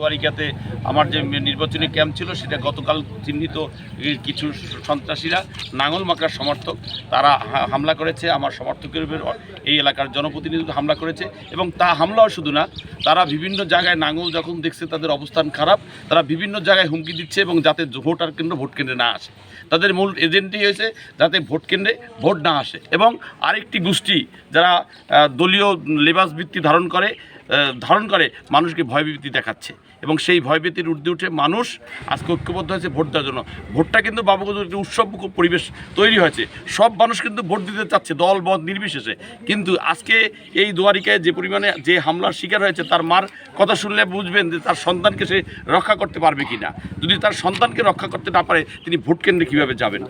দুয়ারিকাতে আমার যে নির্বাচনী ক্যাম্প ছিল, সেটা গতকাল চিহ্নিত কিছু সন্ত্রাসীরা নাঙল মাকড়ার সমর্থক, তারা হামলা করেছে। আমার সমর্থকের উপর এই এলাকার জনপ্রতিনিধি হামলা করেছে এবং তা হামলাও শুধু না, তারা বিভিন্ন জায়গায় নাঙল যখন দেখছে তাদের অবস্থান খারাপ, তারা বিভিন্ন জায়গায় হুমকি দিচ্ছে এবং যাতে ভোটার কেন্দ্র ভোট কেন্দ্রে না আসে। তাদের মূল এজেন্টই হয়েছে যাতে ভোট কেন্দ্রে ভোট না আসে। এবং আরেকটি গোষ্ঠী যারা দলীয় লেবাস ভিত্তি ধারণ করে ধারণ করে, মানুষকে ভয়ভীতি দেখাচ্ছে। এবং সেই ভয়ভীতির ঊর্ধ্বে উঠে মানুষ আজকে ঐক্যবদ্ধ হয়েছে ভোট দেওয়ার জন্য। ভোটটা কিন্তু বাবুগঞ্জের একটি উৎসবমুখর পরিবেশ তৈরি হয়েছে। সব মানুষ কিন্তু ভোট দিতে চাচ্ছে, দল বদ নির্বিশেষে। কিন্তু আজকে এই দুয়ারিকায় যে পরিমাণে যে হামলার শিকার হয়েছে, তার মার কথা শুনলে বুঝবেন যে তার সন্তানকে সে রক্ষা করতে পারবে কি না যদি তার সন্তানকে রক্ষা করতে না পারে, তিনি ভোট কেন্দ্রে কীভাবে যাবেন?